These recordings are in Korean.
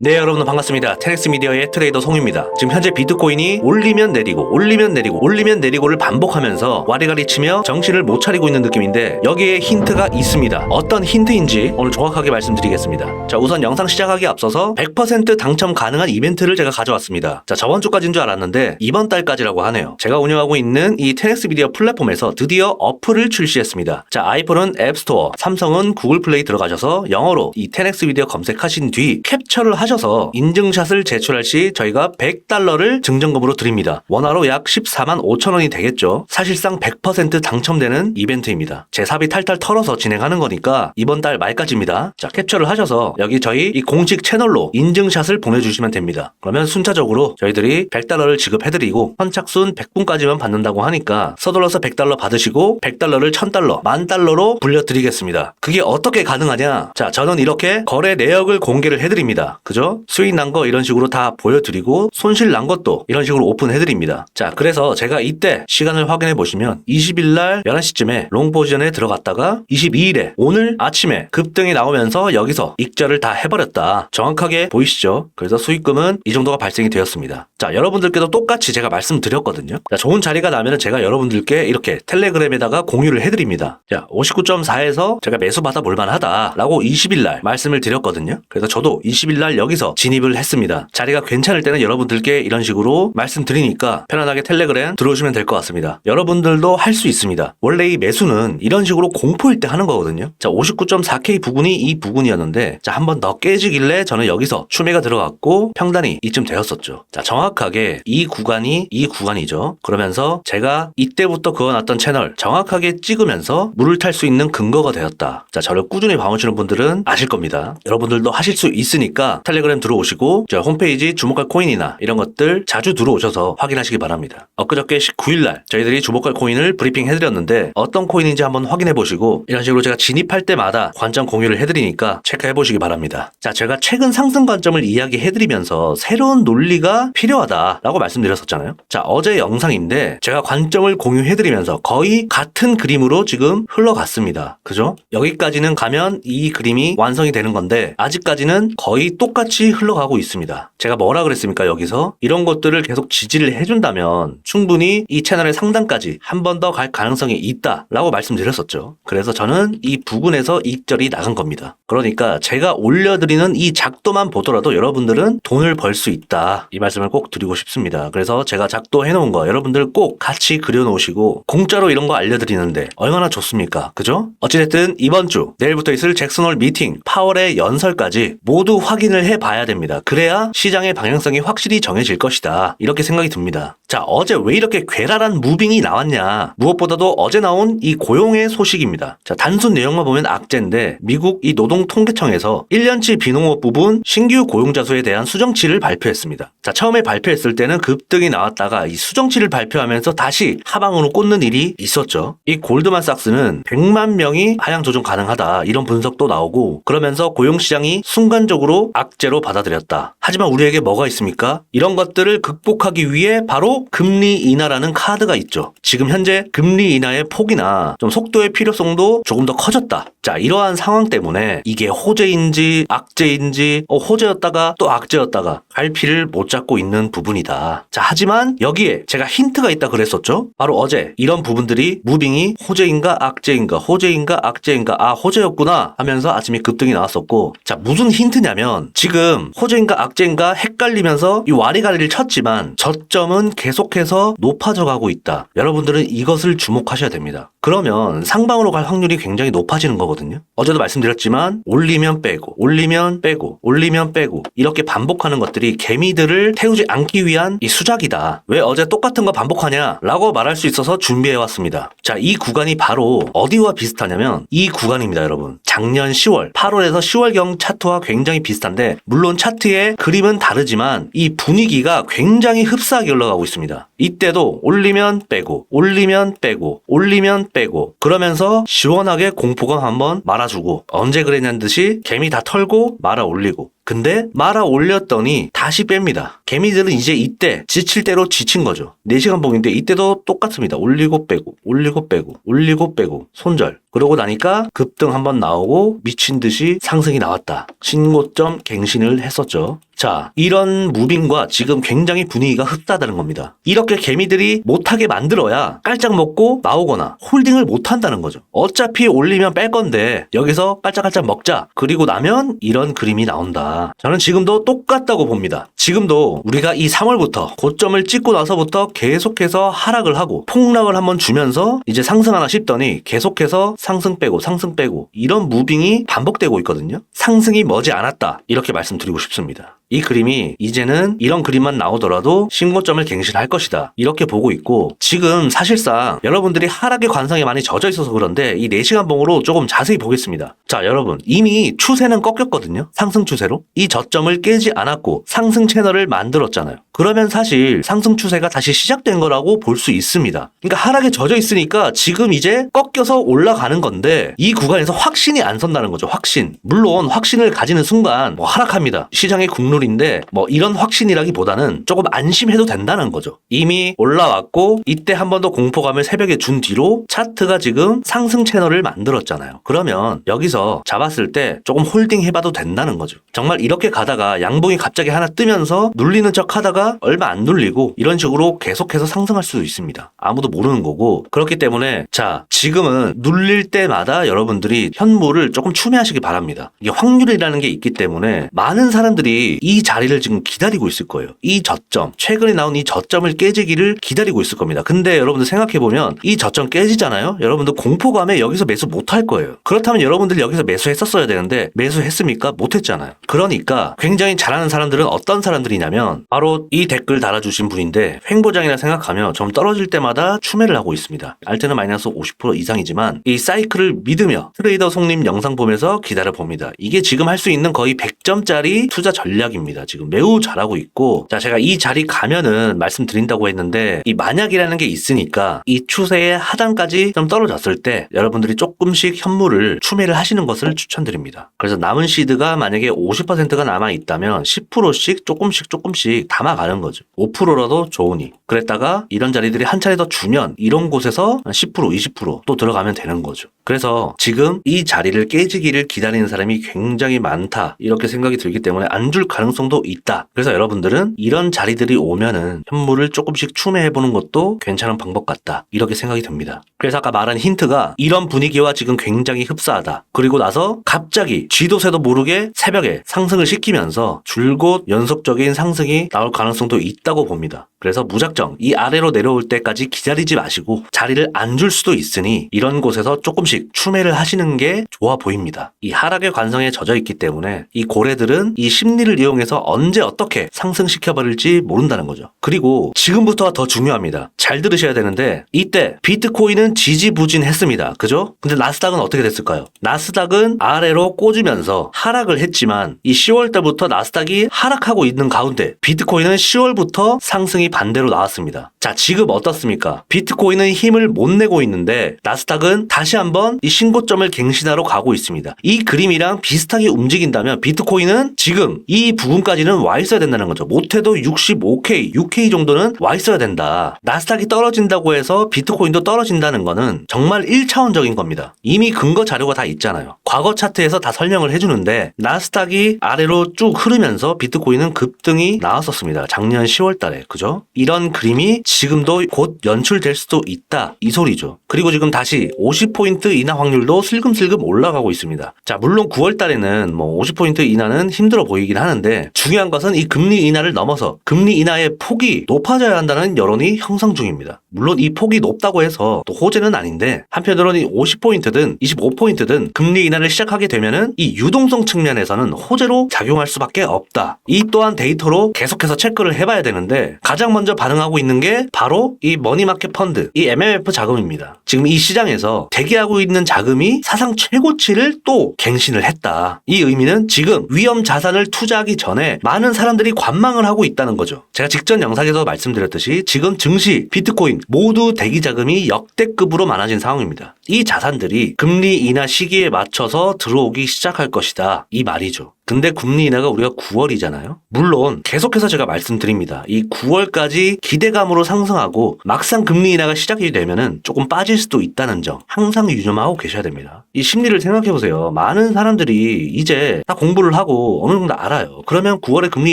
네 여러분 반갑습니다. 테넥스 미디어의 트레이더 송입니다. 지금 현재 비트코인이 올리면 내리고 올리면 내리고 올리면 내리고를 반복하면서 와리가리 치며 정신을 못 차리고 있는 느낌인데 여기에 힌트가 있습니다. 어떤 힌트인지 오늘 정확하게 말씀드리겠습니다. 자 우선 영상 시작하기 앞서서 100% 당첨 가능한 이벤트를 제가 가져왔습니다. 자 저번 주까지인 줄 알았는데 이번 달까지라고 하네요. 제가 운영하고 있는 이 테넥스 미디어 플랫폼에서 드디어 어플을 출시했습니다. 자 아이폰은 앱스토어, 삼성은 구글 플레이 들어가셔서 영어로 이 테넥스 미디어 검색하신 뒤 캡처를 하 셔서 인증샷을 제출할 시 저희가 100달러를 증정금으로 드립니다. 원화로 약 14만 5천 원이 되겠죠. 사실상 100% 당첨되는 이벤트입니다. 제 삽이 탈탈 털어서 진행하는 거니까 이번 달 말까지입니다. 자 캡처를 하셔서 여기 저희 이 공식 채널로 인증샷을 보내주시면 됩니다. 그러면 순차적으로 저희들이 100달러를 지급해드리고 선착순 100분까지만 받는다고 하니까 서둘러서 100달러 받으시고 100달러를 1000달러, 만 달러로 불려드리겠습니다. 그게 어떻게 가능하냐? 자 저는 이렇게 거래 내역을 공개를 해드립니다. 그죠? 수익 난 거 이런 식으로 다 보여드리고 손실 난 것도 이런 식으로 오픈해드립니다. 자 그래서 제가 이때 시간을 확인해 보시면 20일 날 11시쯤에 롱 포지션에 들어갔다가 22일에 오늘 아침에 급등이 나오면서 여기서 익절을 다 해버렸다. 정확하게 보이시죠? 그래서 수익금은 이 정도가 발생이 되었습니다. 자 여러분들께도 똑같이 제가 말씀드렸거든요. 자 좋은 자리가 나면 제가 여러분들께 이렇게 텔레그램에다가 공유를 해드립니다. 자 59.4에서 제가 매수 받아 볼만하다라고 20일 날 말씀을 드렸거든요. 그래서 저도 20일 날 여기 서 진입을 했습니다. 자리가 괜찮을 때는 여러분들께 이런 식으로 말씀드리니까 편안하게 텔레그램 들어오시면 될 것 같습니다. 여러분들도 할 수 있습니다. 원래 이 매수는 이런 식으로 공포일 때 하는 거거든요. 자 59.4K 부근이 이 부근이었는데 자 한 번 더 깨지길래 저는 여기서 추매가 들어갔고 평단이 이쯤 되었었죠. 자 정확하게 이 구간이 이 구간이죠. 그러면서 제가 이때부터 그어놨던 채널 정확하게 찍으면서 물을 탈 수 있는 근거가 되었다. 자 저를 꾸준히 봐오시는 분들은 아실 겁니다. 여러분들도 하실 수 있으니까 텔레 그램 들어오시고 저 홈페이지 주목할 코인이나 이런 것들 자주 들어오셔서 확인하시기 바랍니다. 엊그저께 19일날 저희들이 주목할 코인을 브리핑 해드렸는데 어떤 코인인지 한번 확인해 보시고 이런 식으로 제가 진입할 때마다 관점 공유를 해드리니까 체크해 보시기 바랍니다. 자 제가 최근 상승 관점을 이야기해 드리면서 새로운 논리가 필요하다라고 말씀드렸었잖아요. 자 어제 영상인데 제가 관점을 공유해 드리면서 거의 같은 그림으로 지금 흘러갔습니다. 그죠? 여기까지는 가면 이 그림이 완성이 되는 건데 아직까지는 거의 똑같이 흘러가고 있습니다. 제가 뭐라 그랬습니까 여기서 이런 것들을 계속 지지를 해준다면 충분히 이 채널의 상단까지 한 번 더 갈 가능성이 있다 라고 말씀드렸었죠. 그래서 저는 이 부근에서 이익절이 나간 겁니다. 그러니까 제가 올려드리는 이 작도만 보더라도 여러분들은 돈을 벌 수 있다. 이 말씀을 꼭 드리고 싶습니다. 그래서 제가 작도 해놓은 거 여러분들 꼭 같이 그려놓으시고 공짜로 이런 거 알려드리는데 얼마나 좋습니까? 그죠? 어찌됐든 이번 주 내일부터 있을 잭슨홀 미팅 파월의 연설까지 모두 확인을 해 봐야 됩니다. 그래야 시장의 방향성이 확실히 정해질 것이다. 이렇게 생각이 듭니다. 자 어제 왜 이렇게 괴랄한 무빙이 나왔냐? 무엇보다도 어제 나온 이 고용의 소식입니다. 자 단순 내용만 보면 악재인데 미국 이 노동 통계청에서 1년치 비농업 부분 신규 고용자 수에 대한 수정치를 발표했습니다. 자 처음에 발표했을 때는 급등이 나왔다가 이 수정치를 발표하면서 다시 하방으로 꽂는 일이 있었죠. 이 골드만삭스는 100만 명이 하향 조정 가능하다 이런 분석도 나오고 그러면서 고용 시장이 순간적으로 악재 로 받아들였다. 하지만 우리에게 뭐가 있습니까? 이런 것들을 극복하기 위해 바로 금리 인하라는 카드가 있죠. 지금 현재 금리 인하의 폭이나 좀 속도의 필요성도 조금 더 커졌다. 자, 이러한 상황 때문에 이게 호재인지 악재인지 어, 호재였다가 또 악재였다가 갈피를 못 잡고 있는 부분이다. 자, 하지만 여기에 제가 힌트가 있다 그랬었죠? 바로 어제 이런 부분들이 무빙이 호재인가 악재인가 호재인가 악재인가 아 호재였구나 하면서 아침에 급등이 나왔었고 자, 무슨 힌트냐면 지금 호재인가 악재인가 헷갈리면서 이 와리가리를 쳤지만 저점은 계속해서 높아져 가고 있다. 여러분들은 이것을 주목하셔야 됩니다. 그러면 상방으로 갈 확률이 굉장히 높아지는 거거든요. 어제도 말씀드렸지만 올리면 빼고 올리면 빼고 올리면 빼고 이렇게 반복하는 것들이 개미들을 태우지 않기 위한 이 수작이다. 왜 어제 똑같은 거 반복하냐? 라고 말할 수 있어서 준비해 왔습니다. 자, 이 구간이 바로 어디와 비슷하냐면 이 구간입니다, 여러분. 작년 10월, 8월에서 10월경 차트와 굉장히 비슷한데 물론 차트의 그림은 다르지만 이 분위기가 굉장히 흡사하게 올라가고 있습니다. 이때도 올리면 빼고 올리면 빼고 올리면 빼고 그러면서 시원하게 공포감 한번 말아주고 언제 그랬냐는 듯이 개미 다 털고 말아 올리고 근데 말아 올렸더니 다시 뺍니다. 개미들은 이제 이때 지칠 대로 지친 거죠. 4시간 봉인데 이때도 똑같습니다. 올리고 빼고 올리고 빼고 올리고 빼고 손절. 그러고 나니까 급등 한번 나오고 미친 듯이 상승이 나왔다. 신고점 갱신을 했었죠. 자, 이런 무빙과 지금 굉장히 분위기가 흡사하다는 겁니다. 이렇게 개미들이 못하게 만들어야 깔짝 먹고 나오거나 홀딩을 못한다는 거죠. 어차피 올리면 뺄 건데 여기서 깔짝깔짝 먹자. 그리고 나면 이런 그림이 나온다. 저는 지금도 똑같다고 봅니다. 지금도 우리가 이 3월부터 고점을 찍고 나서부터 계속해서 하락을 하고 폭락을 한번 주면서 이제 상승하나 싶더니 계속해서 상승 빼고 상승 빼고 이런 무빙이 반복되고 있거든요. 상승이 머지 않았다. 이렇게 말씀드리고 싶습니다. 이 그림이 이제는 이런 그림만 나오더라도 신고점을 갱신할 것이다. 이렇게 보고 있고 지금 사실상 여러분들이 하락의 관성에 많이 젖어 있어서 그런데 이 4시간 봉으로 조금 자세히 보겠습니다. 자, 여러분 이미 추세는 꺾였거든요. 상승 추세로. 이 저점을 깨지 않았고 상승 채널을 만들었잖아요. 그러면 사실 상승 추세가 다시 시작된 거라고 볼 수 있습니다. 그러니까 하락에 젖어 있으니까 지금 이제 꺾여서 올라가는 건데 이 구간에서 확신이 안 선다는 거죠. 확신. 물론 확신을 가지는 순간 뭐 하락합니다. 시장의 국룰인데 뭐 이런 확신이라기보다는 조금 안심해도 된다는 거죠. 이미 올라왔고 이때 한 번 더 공포감을 새벽에 준 뒤로 차트가 지금 상승 채널을 만들었잖아요. 그러면 여기서 잡았을 때 조금 홀딩 해봐도 된다는 거죠. 정말 이렇게 가다가 양봉이 갑자기 하나 뜨면서 눌리는 척 하다가 얼마 안 눌리고 이런 식으로 계속해서 상승할 수도 있습니다. 아무도 모르는 거고 그렇기 때문에 자 지금은 눌릴 때마다 여러분들이 현물을 조금 추매하시기 바랍니다. 이게 확률이라는 게 있기 때문에 많은 사람들이 이 자리를 지금 기다리고 있을 거예요. 이 저점 최근에 나온 이 저점을 깨지기를 기다리고 있을 겁니다. 근데 여러분들 생각해 보면 이 저점 깨지잖아요. 여러분들 공포감에 여기서 매수 못 할 거예요. 그렇다면 여러분들 여기서 매수했었어야 되는데 매수했습니까? 못했잖아요. 그러니까 굉장히 잘하는 사람들은 어떤 사람들이냐면 바로 이 댓글 달아주신 분인데 횡보장이라 생각하며 좀 떨어질 때마다 추매를 하고 있습니다. 알테는 마이너스 50% 이상이지만 이 사이클을 믿으며 트레이더 송님 영상 보면서 기다려 봅니다. 이게 지금 할 수 있는 거의 100점짜리 투자 전략입니다. 지금 매우 잘하고 있고 자 제가 이 자리 가면은 말씀드린다고 했는데 이 만약이라는 게 있으니까 이 추세의 하단까지 좀 떨어졌을 때 여러분들이 조금씩 현물을 추매를 하시는 것을 추천드립니다. 그래서 남은 시드가 만약에 50%가 남아 있다면 10%씩 조금씩 조금씩 담아가 는 거죠. 5%라도 좋으니. 그랬다가 이런 자리들이 한 차례 더 주면 이런 곳에서 한10% 20%또 들어가면 되는 거죠. 그래서 지금 이 자리를 깨지기를 기다리는 사람이 굉장히 많다. 이렇게 생각이 들기 때문에 안 줄 가능성도 있다. 그래서 여러분들은 이런 자리들이 오면은 현물을 조금씩 추매해 보는 것도 괜찮은 방법 같다. 이렇게 생각이 듭니다. 그래서 아까 말한 힌트가 이런 분위기와 지금 굉장히 흡사하다. 그리고 나서 갑자기 쥐도새도 모르게 새벽에 상승을 시키면서 줄곧 연속적인 상승이 나올 가능성도 있다고 봅니다. 그래서 무작정 이 아래로 내려올 때까지 기다리지 마시고 자리를 안 줄 수도 있으니 이런 곳에서 조금씩 추매를 하시는 게 좋아 보입니다. 이 하락의 관성에 젖어 있기 때문에 이 고래들은 이 심리를 이용해서 언제 어떻게 상승시켜 버릴지 모른다는 거죠. 그리고 지금부터가 더 중요합니다. 잘 들으셔야 되는데 이때 비트코인은 지지부진했습니다. 그죠? 근데 나스닥은 어떻게 됐을까요? 나스닥은 아래로 꽂으면서 하락을 했지만 이 10월 때부터 나스닥이 하락하고 있는 가운데 비트코인은 10월부터 상승이 반대로 나왔습니다. 자, 지금 어떻습니까? 비트코인은 힘을 못 내고 있는데 나스닥은 다시 한번 이 신고점을 갱신하러 가고 있습니다. 이 그림이랑 비슷하게 움직인다면 비트코인은 지금 이 부분까지는 와 있어야 된다는 거죠. 못해도 65K, 6K 정도는 와 있어야 된다. 나스닥이 떨어진다고 해서 비트코인도 떨어진다는 거는 정말 1차원적인 겁니다. 이미 근거 자료가 다 있잖아요. 과거 차트에서 다 설명을 해주는데 나스닥이 아래로 쭉 흐르면서 비트코인은 급등이 나왔었습니다. 작년 10월 달에. 그죠? 이런 그림이 지금도 곧 연출될 수도 있다. 이 소리죠. 그리고 지금 다시 50포인트 인하 확률도 슬금슬금 올라가고 있습니다. 자, 물론 9월 달에는 뭐 50포인트 인하는 힘들어 보이긴 하는데 중요한 것은 이 금리 인하를 넘어서 금리 인하의 폭이 높아져야 한다는 여론이 형성 중입니다. 물론 이 폭이 높다고 해서 또 호재는 아닌데 한편으로는 이 50포인트든 25포인트든 금리 인하를 시작하게 되면은 이 유동성 측면에서는 호재로 작용할 수밖에 없다. 이 또한 데이터로 계속해서 체크를 해봐야 되는데 가장 먼저 반응하고 있는 게 바로 이 머니마켓 펀드, 이 MMF 자금입니다. 지금 이 시장에서 대기하고 있는 자금이 사상 최고치를 또 갱신을 했다. 이 의미는 지금 위험 자산을 투자하기 전에 많은 사람들이 관망을 하고 있다는 거죠. 제가 직전 영상에서 말씀드렸듯이 지금 증시, 비트코인 모두 대기 자금이 역대급으로 많아진 상황입니다. 이 자산들이 금리 인하 시기에 맞춰서 들어오기 시작할 것이다. 이 말이죠. 근데 금리 인하가 우리가 9월이잖아요. 물론 계속해서 제가 말씀드립니다. 이 9월까지 기대감으로 상승하고 막상 금리 인하가 시작이 되면은 조금 빠질 수도 있다는 점 항상 유념하고 계셔야 됩니다. 이 심리를 생각해 보세요. 많은 사람들이 이제 다 공부를 하고 어느 정도 알아요. 그러면 9월에 금리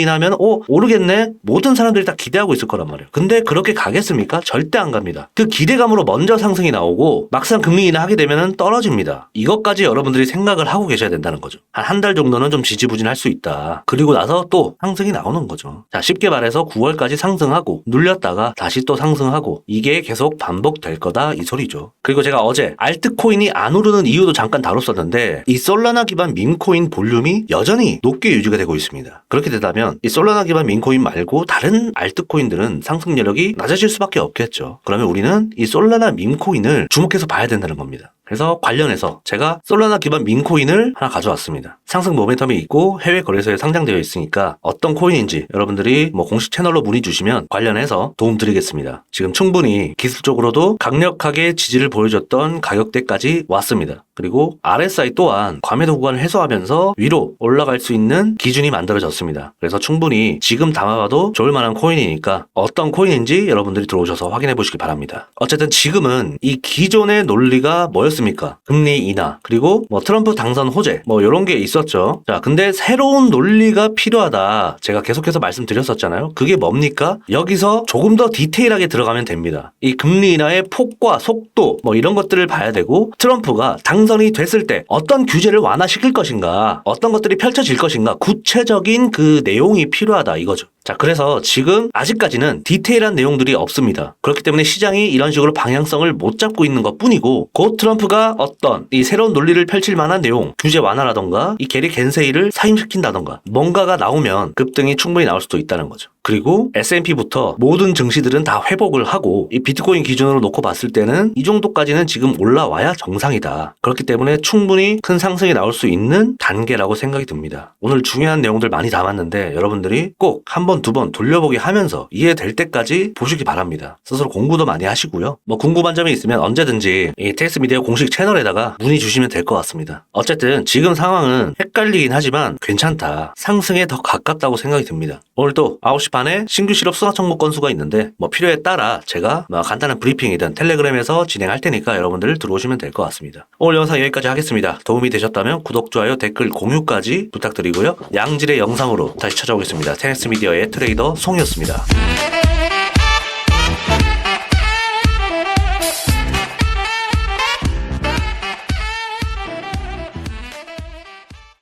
인하면 어 오르겠네. 모든 사람들이 다 기대하고 있을 거란 말이에요. 근데 그렇게 가겠습니까? 절대 안 갑니다. 그 기대감으로 먼저 상승이 나오고 막상 금리 인하 하게 되면은 떨어집니다. 이것까지 여러분들이 생각을 하고 계셔야 된다는 거죠. 한 한 달 정도는 좀 지지 부진할 수 있다. 그리고 나서 또 상승이 나오는 거죠. 자, 쉽게 말해서 9월까지 상승하고 눌렸다가 다시 또 상승하고 이게 계속 반복될 거다 이 소리죠. 그리고 제가 어제 알트코인이 안 오르는 이유도 잠깐 다뤘었는데 이 솔라나 기반 밈코인 볼륨이 여전히 높게 유지가 되고 있습니다. 그렇게 되다면 이 솔라나 기반 밈코인 말고 다른 알트코인들은 상승 여력이 낮아질 수밖에 없겠죠. 그러면 우리는 이 솔라나 밈코인을 주목해서 봐야 된다는 겁니다. 그래서 관련해서 제가 솔라나 기반 민코인을 하나 가져왔습니다. 상승 모멘텀이 있고 해외 거래소에 상장되어 있으니까 어떤 코인인지 여러분들이 뭐 공식 채널로 문의 주시면 관련해서 도움 드리겠습니다. 지금 충분히 기술적으로도 강력하게 지지를 보여줬던 가격대까지 왔습니다. 그리고 RSI 또한 과매도 구간을 해소하면서 위로 올라갈 수 있는 기준이 만들어졌습니다. 그래서 충분히 지금 담아봐도 좋을 만한 코인이니까 어떤 코인인지 여러분들이 들어오셔서 확인해 보시기 바랍니다. 어쨌든 지금은 이 기존의 논리가 뭐였습니까? 금리 인하 그리고 뭐 트럼프 당선 호재 뭐 이런 게 있었죠. 자, 근데 새로운 논리가 필요하다. 제가 계속해서 말씀드렸었잖아요. 그게 뭡니까? 여기서 조금 더 디테일하게 들어가면 됩니다. 이 금리 인하의 폭과 속도 뭐 이런 것들을 봐야 되고 트럼프가 당선이 됐을 때 어떤 규제를 완화시킬 것인가, 어떤 것들이 펼쳐질 것인가, 구체적인 그 내용이 필요하다 이거죠. 자, 그래서 지금 아직까지는 디테일한 내용들이 없습니다. 그렇기 때문에 시장이 이런 식으로 방향성을 못 잡고 있는 것 뿐이고, 곧 트럼프가 어떤 이 새로운 논리를 펼칠 만한 내용, 규제 완화라던가, 이 게리 겐세이를 사임시킨다던가, 뭔가가 나오면 급등이 충분히 나올 수도 있다는 거죠. 그리고 S&P부터 모든 증시들은 다 회복을 하고 이 비트코인 기준으로 놓고 봤을 때는 이 정도까지는 지금 올라와야 정상이다. 그렇기 때문에 충분히 큰 상승이 나올 수 있는 단계라고 생각이 듭니다. 오늘 중요한 내용들 많이 담았는데 여러분들이 꼭 한 번, 두 번 돌려보기 하면서 이해될 때까지 보시기 바랍니다. 스스로 공부도 많이 하시고요. 뭐 궁금한 점이 있으면 언제든지 이 텍스 미디어 공식 채널에다가 문의 주시면 될 것 같습니다. 어쨌든 지금 상황은 헷갈리긴 하지만 괜찮다. 상승에 더 가깝다고 생각이 듭니다. 오늘도 9시 반에 신규 실업 수강 청구 건수가 있는데 뭐 필요에 따라 제가 뭐 간단한 브리핑이든 텔레그램에서 진행할 테니까 여러분들 들어오시면 될 것 같습니다. 오늘 영상 여기까지 하겠습니다. 도움이 되셨다면 구독, 좋아요, 댓글, 공유까지 부탁드리고요. 양질의 영상으로 다시 찾아오겠습니다. 테넥스 미디어의 트레이더 송이었습니다.